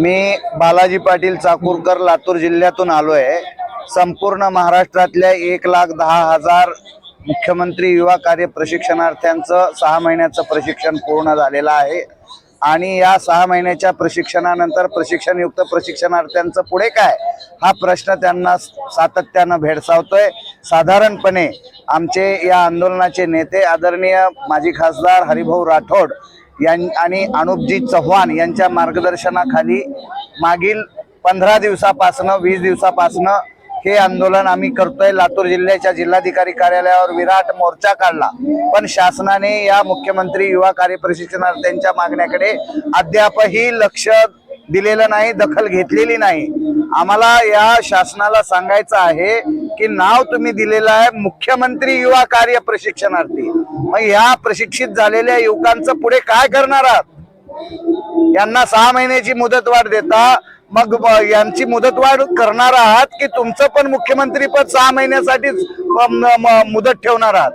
मी बालाजी पाटील चाकूरकर लातूर जिल्ह्यातून आलो आहे संपूर्ण महाराष्ट्रातल्या एक लाख दहा हजार मुख्यमंत्री युवा कार्य प्रशिक्षणार्थ्यांचं सहा महिन्याचं प्रशिक्षण पूर्ण झालेलं आहे. आणि या सहा महिन्याच्या प्रशिक्षणानंतर प्रशिक्षणयुक्त प्रशिक्षणार्थ्यांचं पुढे काय हा प्रश्न त्यांना सातत्यानं भेडसावतोय. साधारणपणे आमचे या आंदोलनाचे नेते आदरणीय माजी खासदार हरिभाऊ राठोड यां आणि अनुपजी चव्हाण यांच्या मार्गदर्शनाखाली मागील पंधरा दिवसापासनं वीस दिवसापासनं हे आंदोलन आम्ही करतोय. लातूर जिल्ह्याच्या जिल्हाधिकारी कार्यालयावर विराट मोर्चा काढला. पण शासनाने या मुख्यमंत्री युवा कार्य प्रशिक्षणार्थ्यांच्या मागण्याकडे अद्यापही लक्ष दिलेलं नाही दखल घेतलेली नाही. आम्हाला या शासनाला सांगायचं आहे की नाव तुम्ही दिलेलं आहे मुख्यमंत्री युवा कार्य प्रशिक्षणार्थी. मग या प्रशिक्षित झालेल्या युवकांचं पुढे काय करणार आहात? यांना सहा महिन्याची मुदतवाढ देता मग यांची मुदतवाढ करणार आहात की तुमचं पण मुख्यमंत्री पद सहा महिन्यासाठीच मुदत ठेवणार आहात?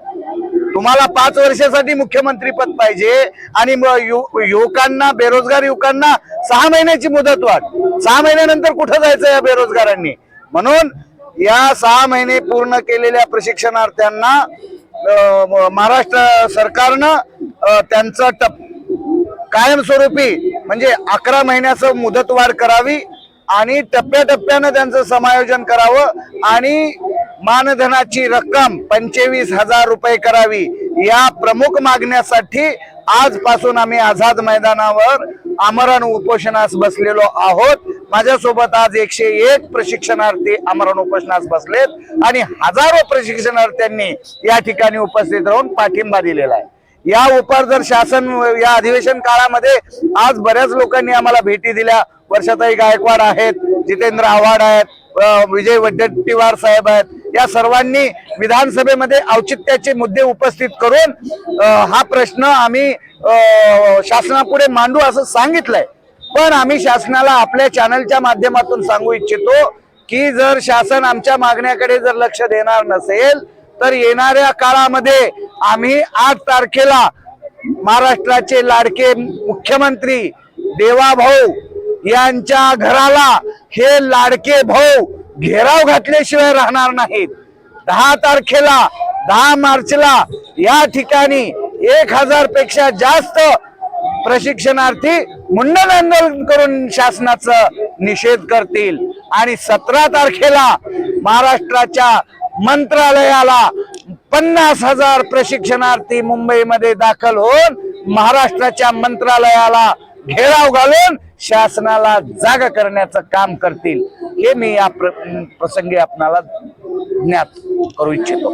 तुम्हाला पाच वर्षासाठी मुख्यमंत्री पद पाहिजे आणि युवकांना बेरोजगार युवकांना सहा महिन्याची मुदत वाढ सहा महिन्यानंतर कुठं जायचं या बेरोजगारांनी? म्हणून या सहा महिने पूर्ण केलेल्या प्रशिक्षणार्थ्यांना महाराष्ट्र सरकारनं त्यांचं टप कायमस्वरूपी म्हणजे अकरा महिन्याचं मुदतवाढ करावी आणि टप्प्याटप्प्यानं त्यांचं समायोजन करावं आणि मानधनाची रक्कम पंचवीस हजार रुपये करावी या प्रमुख मागण्यासाठी आजपासून आम्ही आझाद मैदानावर आमरण उपोषणास बसलेलो आहोत. माझ्यासोबत आज एकशे एक प्रशिक्षणार्थी आमरण उपोषणास बसलेत आणि हजारो प्रशिक्षणार्थ्यांनी या ठिकाणी उपस्थित राहून पाठिंबा दिलेला आहे. या उपर जर शासन या अधिवेशन काळामध्ये आज बऱ्याच लोकांनी आम्हाला भेटी दिल्या. वर्षाताई गायकवाड आहेत जितेंद्र आव्हाड आहेत विजय वड्डेट्टीवार साहेब आहेत. या सर्वांनी विधानसभेमध्ये औचित्याचे मुद्दे उपस्थित करून हा प्रश्न आम्ही शासनापुढे मांडू असं सांगितलंय. पण आम्ही शासनाला आपल्या चॅनलच्या माध्यमातून सांगू इच्छितो की जर शासन आमच्या मागण्याकडे जर लक्ष देणार नसेल तर येणाऱ्या काळामध्ये आम्ही आठ तारखेला महाराष्ट्राचे लाडके मुख्यमंत्री देवाभाऊ यांच्या घराला हे लाडके भाऊ घेराव घातल्याशिवाय राहणार नाहीत. दहा तारखेला दहा मार्चला या ठिकाणी एक हजारपेक्षा जास्त प्रशिक्षणार्थी मुंडन आंदोलन करून शासनाचा निषेध करतील. आणि सतरा तारखेला महाराष्ट्राच्या मंत्रालयाला पन्नास हजार प्रशिक्षणार्थी मुंबईमध्ये दाखल होऊन महाराष्ट्राच्या मंत्रालयाला घेराव घालून शासनाला जागा करण्याचं काम करतील. हे मी या प्र- प्रसंगी आपणाला ज्ञात करू इच्छितो.